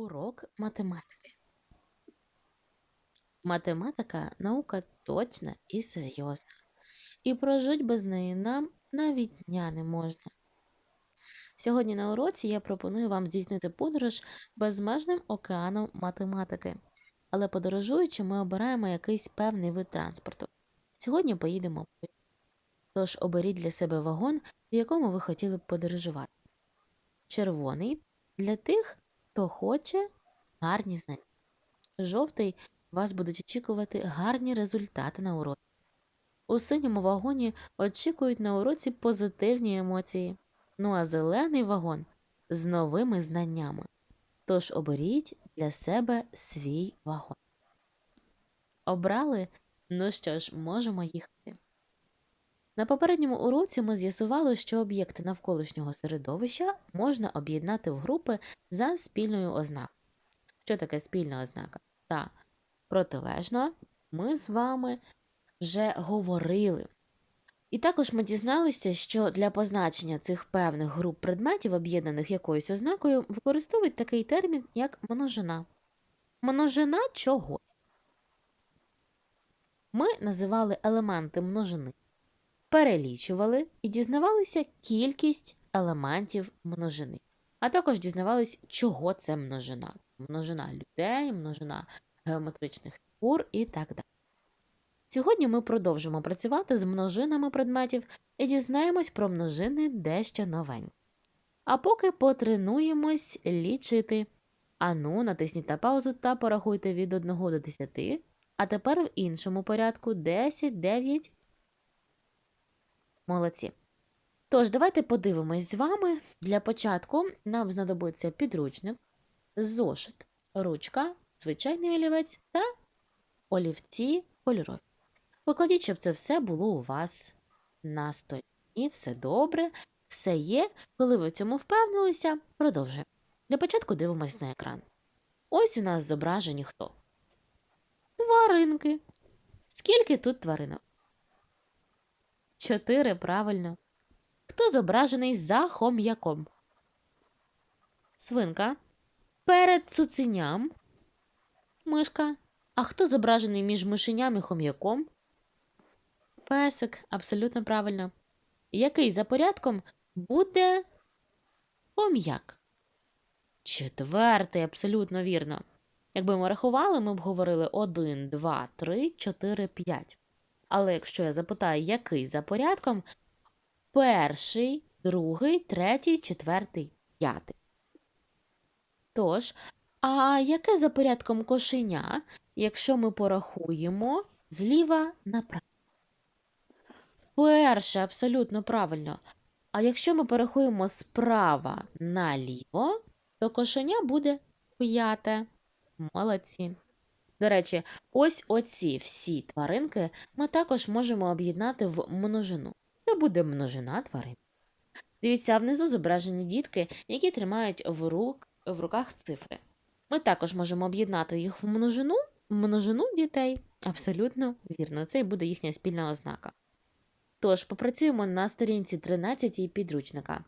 Урок математики. Математика наука точна і серйозна, і прожить без неї нам навіть дня не можна. Сьогодні на уроці я пропоную вам здійснити подорож безмежним океаном математики. Але подорожуючи, ми обираємо якийсь певний вид транспорту. Сьогодні поїдемо. Тож оберіть для себе вагон, в якому ви хотіли б подорожувати. Червоний для тих, хто хоче гарні знання. Жовтий вас будуть очікувати гарні результати на уроці. У синьому вагоні очікують на уроці позитивні емоції. Ну а зелений вагон з новими знаннями. Тож оберіть для себе свій вагон. Обрали? Ну що ж, можемо їхати. На попередньому уроці ми з'ясували, що об'єкти навколишнього середовища можна об'єднати в групи за спільною ознакою. Що таке спільна ознака? Та протилежно ми з вами вже говорили. І також ми дізналися, що для позначення цих певних груп предметів, об'єднаних якоюсь ознакою, використовують такий термін, як множина. Множина чогось. Ми називали елементи множини, перелічували і дізнавалися кількість елементів множини, а також дізнавались, чого це множина. Множина людей, множина геометричних фігур і так далі. Сьогодні ми продовжимо працювати з множинами предметів і дізнаємось про множини дещо новеньке. А поки потренуємось лічити. Ану, натисніть на паузу та порахуйте від 1 до 10, а тепер в іншому порядку 10, 9. Молодці. Тож, давайте подивимось з вами. Для початку нам знадобиться підручник, зошит, ручка, звичайний олівець та олівці кольорові. Покладіть, щоб це все було у вас на столі. І все добре, все є. Коли ви в цьому впевнилися, продовжуємо. Для початку дивимось на екран. Ось у нас зображені хто? Тваринки. Скільки тут тваринок? Чотири, правильно. Хто зображений за хом'яком? Свинка. Перед цуценям. Мишка. А хто зображений між мишеням і хом'яком? Песик, абсолютно правильно. Який за порядком буде хом'як? Четвертий, абсолютно вірно. Якби ми рахували, ми б говорили 1, 2, 3, 4, 5. Але якщо я запитаю, який за порядком, перший, другий, третій, четвертий, п'ятий. Тож, а яке за порядком кошеня, якщо ми порахуємо зліва направо? Перше, абсолютно правильно. А якщо ми порахуємо справа наліво, то кошеня буде п'яте. Молодці. До речі, ось оці всі тваринки ми також можемо об'єднати в множину. Це буде множина тварин. Дивіться, внизу зображені дітки, які тримають в, рук, в руках цифри. Ми також можемо об'єднати їх в множину, множину дітей. Абсолютно вірно, це і буде їхня спільна ознака. Тож, попрацюємо на сторінці 13 підручника.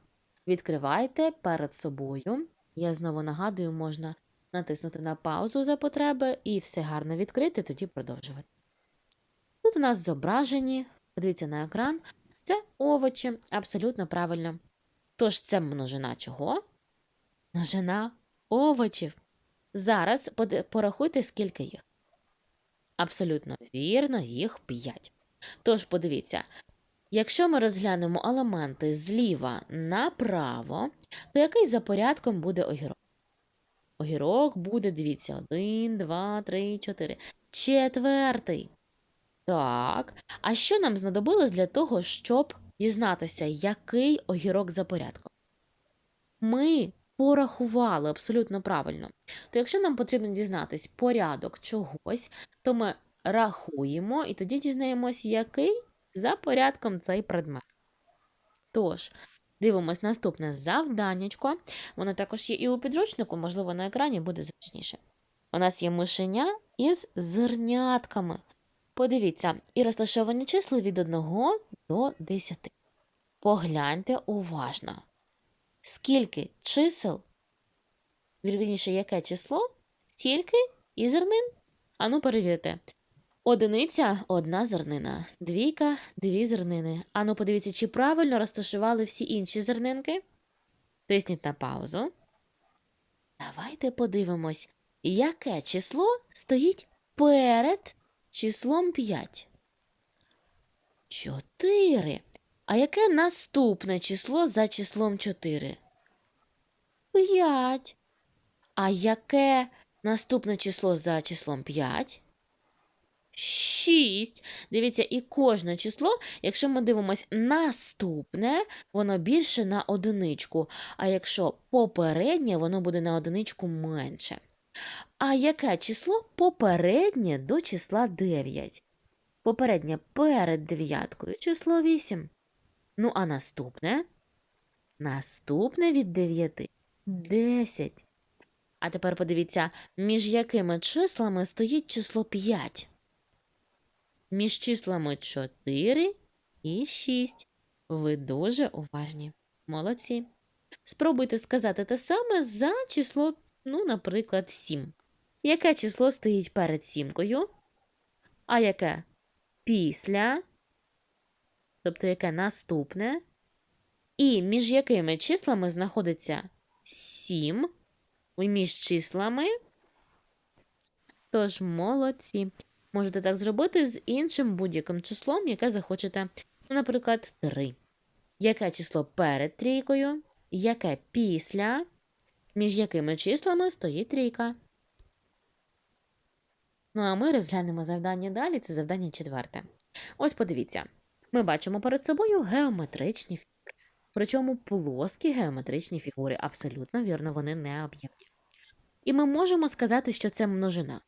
Відкривайте перед собою. Я знову нагадую, можна натиснути на паузу за потреби і все гарно відкрити, тоді продовжувати. Тут у нас зображені, подивіться на екран, це овочі, абсолютно правильно. Тож це множина чого? Множина овочів. Зараз порахуйте, скільки їх. Абсолютно вірно, їх 5. Тож подивіться, якщо ми розглянемо елементи зліва направо, то який за порядком буде огірок? Огірок буде, дивіться, 1, 2, 3, 4. Четвертий. Так. А що нам знадобилось для того, щоб дізнатися, який огірок за порядком? Ми порахували абсолютно правильно. То якщо нам потрібно дізнатись порядок чогось, то ми рахуємо і тоді дізнаємось, який за порядком цей предмет. Тож, дивимось наступне завданнячко. Воно також є і у підручнику, можливо, на екрані буде зручніше. У нас є мишеня із зернятками. Подивіться, і розташовані числа від 1 до 10. Погляньте уважно. Скільки чисел Вірніше, яке число, стільки і зернин. Ану, перевірте. Одиниця одна зернина, двійка дві зернини. Ану, подивіться, чи правильно розташували всі інші зернинки. Тисніть на паузу. Давайте подивимось, яке число стоїть перед числом 5. 4. А яке наступне число за числом 4? 5. А яке наступне число за числом 5? 6. Дивіться, і кожне число, якщо ми дивимось наступне, воно більше на одиничку. А якщо попереднє, воно буде на одиничку менше. А яке число попереднє до числа 9? Попереднє перед дев'яткою число 8. Ну, а наступне? Наступне від 9 10. А тепер подивіться, між якими числами стоїть число 5. Між числами 4 і 6. Ви дуже уважні. Молодці. Спробуйте сказати те саме за число, ну, наприклад, 7. Яке число стоїть перед сімкою? А яке після? Тобто яке наступне? І між якими числами знаходиться 7? Між числами. Тож молодці. Можете так зробити з іншим будь-яким числом, яке захочете. Ну, Наприклад, 3. Яке число перед трійкою? Яке після? Між якими числами стоїть трійка? Ну, а ми розглянемо завдання далі. Це завдання четверте. Ось подивіться. Ми бачимо перед собою геометричні фігури. Причому плоскі геометричні фігури. Абсолютно вірно, вони не об'ємні. І ми можемо сказати, що це множина.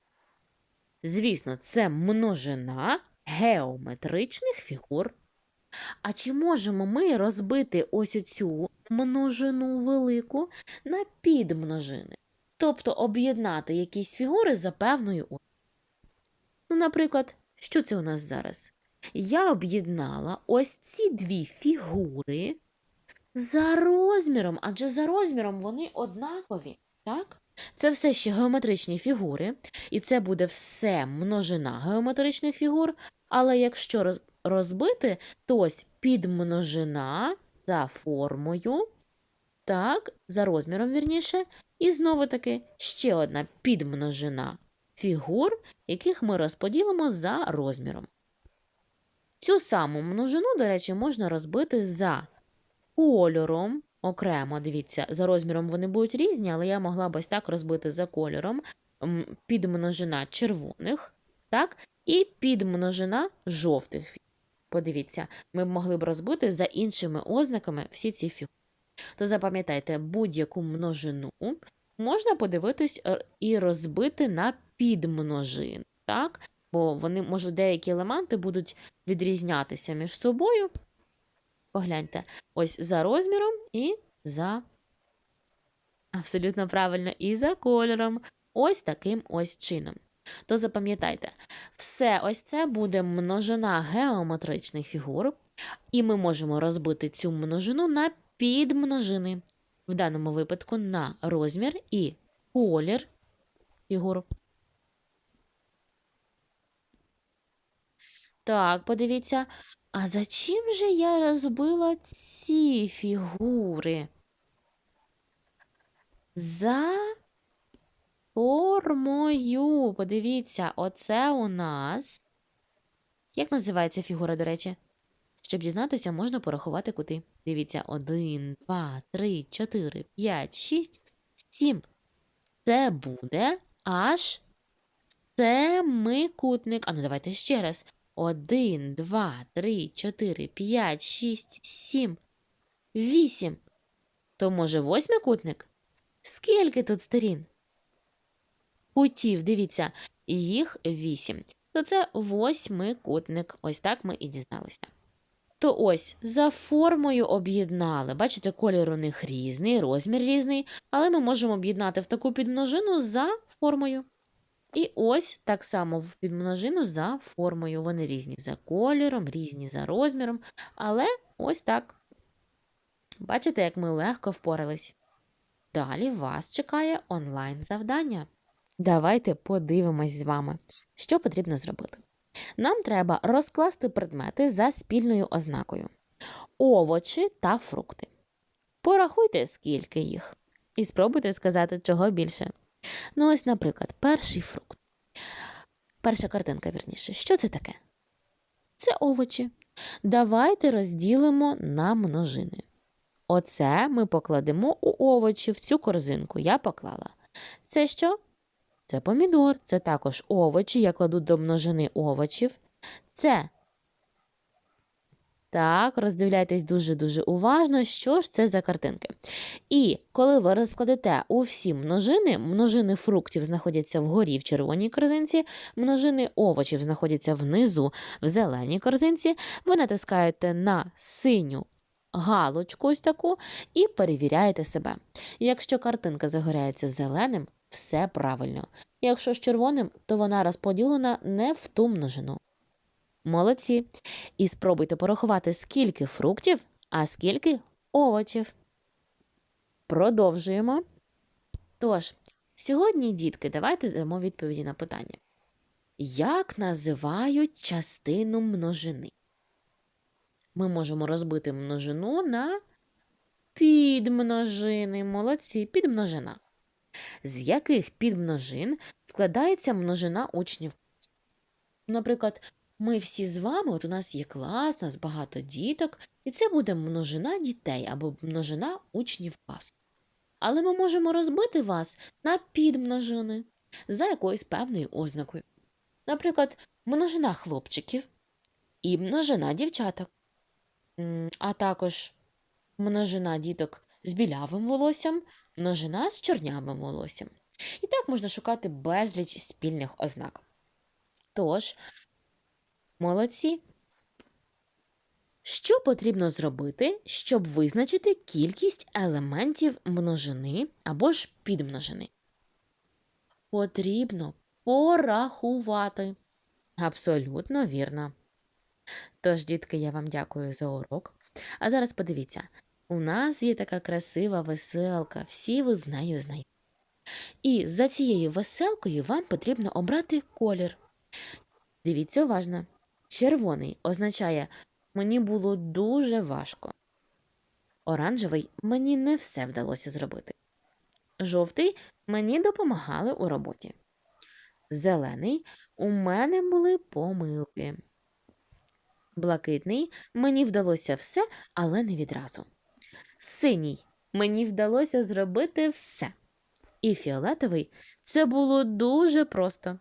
Звісно, це множина геометричних фігур. А чи можемо ми розбити ось цю множину велику на підмножини? Тобто об'єднати якісь фігури за певною ось. Ну, наприклад, що це у нас зараз? Я об'єднала ось ці дві фігури за розміром, адже за розміром вони однакові, так? Це все ще геометричні фігури, і це буде все множина геометричних фігур. Але якщо роз- розбити, то ось підмножина за формою, так, за розміром вірніше, і знову таки ще одна підмножина фігур, яких ми розподілимо за розміром. Цю саму множину, до речі, можна розбити за кольором окремо. Дивіться, за розміром вони будуть різні, але я могла б ось так розбити за кольором підмножина червоних, так, і підмножина жовтих фігур. Подивіться, ми б могли б розбити за іншими ознаками всі ці фігури. То запам'ятайте, будь-яку множину можна подивитись е, і розбити на підмножини, так? Бо вони, може, деякі елементи будуть відрізнятися між собою. Погляньте, ось за розміром і за. Абсолютно правильно, і за кольором. Ось таким ось чином. То запам'ятайте, все ось це буде множина геометричних фігур, і ми можемо розбити цю множину на підмножини. В даному випадку на розмір і колір фігур. Так, подивіться, а за чим же я розбила ці фігури? За формою. Подивіться, оце у нас. Як називається фігура, до речі? Щоб дізнатися, можна порахувати кути. Дивіться, 1, 2, 3, 4, 5, 6, 7. Це буде аж семикутник. А ну давайте ще раз. 1, 2, 3, 4, 5, 6, 7, 8. То може восьмикутник? Скільки тут сторін? Кутів, дивіться, їх вісім. То це восьмикутник. Ось так ми і дізналися. То ось за формою об'єднали. Бачите, колір у них різний, розмір різний, але ми можемо об'єднати в таку підмножину за формою. І ось так само в підмножину за формою. Вони різні за кольором, різні за розміром, але ось так. Бачите, як ми легко впорались. Далі вас чекає онлайн-завдання. Давайте подивимось з вами, що потрібно зробити. Нам треба розкласти предмети за спільною ознакою: овочі та фрукти. Порахуйте, скільки їх, і спробуйте сказати, чого більше. Ну, ось, наприклад, перший фрукт. Перша картинка, вірніше. Що це таке? Це овочі. Давайте розділимо на множини. Оце ми покладемо у овочі в цю корзинку. Я поклала. Це що? Це помідор. Це також овочі. Я кладу до множини овочів. Це. Так, роздивляйтесь дуже-дуже уважно, що ж це за картинки. І коли ви розкладете у всі множини, множини фруктів знаходяться вгорі в червоній корзинці, множини овочів знаходяться внизу в зеленій корзинці, ви натискаєте на синю галочку ось таку і перевіряєте себе. Якщо картинка загоряється зеленим, все правильно. Якщо з червоним, то вона розподілена не в ту множину. Молодці. І спробуйте порахувати, скільки фруктів, а скільки овочів. Продовжуємо. Тож, сьогодні, дітки, давайте дамо відповіді на питання. Як називають частину множини? Ми можемо розбити множину на підмножини. Молодці, підмножина. З яких підмножин складається множина учнів? Наприклад, ми всі з вами, от у нас є клас, нас багато діток, і це буде множина дітей або множина учнів класу. Але ми можемо розбити вас на підмножини за якоюсь певною ознакою. Наприклад, множина хлопчиків і множина дівчаток, а також множина діток з білявим волоссям, множина з чорнявим волоссям. І так можна шукати безліч спільних ознак. Тож, молодці. Що потрібно зробити, щоб визначити кількість елементів множини або ж підмножини? Потрібно порахувати. Абсолютно вірно. Тож, дітки, я вам дякую за урок. А зараз подивіться, у нас є така красива веселка, всі ви з нею знайомі. І за цією веселкою вам потрібно обрати колір. Дивіться уважно. Червоний означає мені було дуже важко. Оранжевий мені не все вдалося зробити. Жовтий мені допомагали у роботі. Зелений у мене були помилки. Блакитний мені вдалося все, але не відразу. Синій мені вдалося зробити все. І фіолетовий це було дуже просто.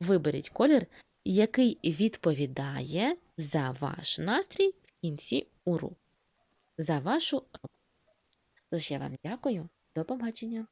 Виберіть колір, який відповідає за ваш настрій в кінці уроку. За вашу роботу. Тож я вам дякую. До побачення.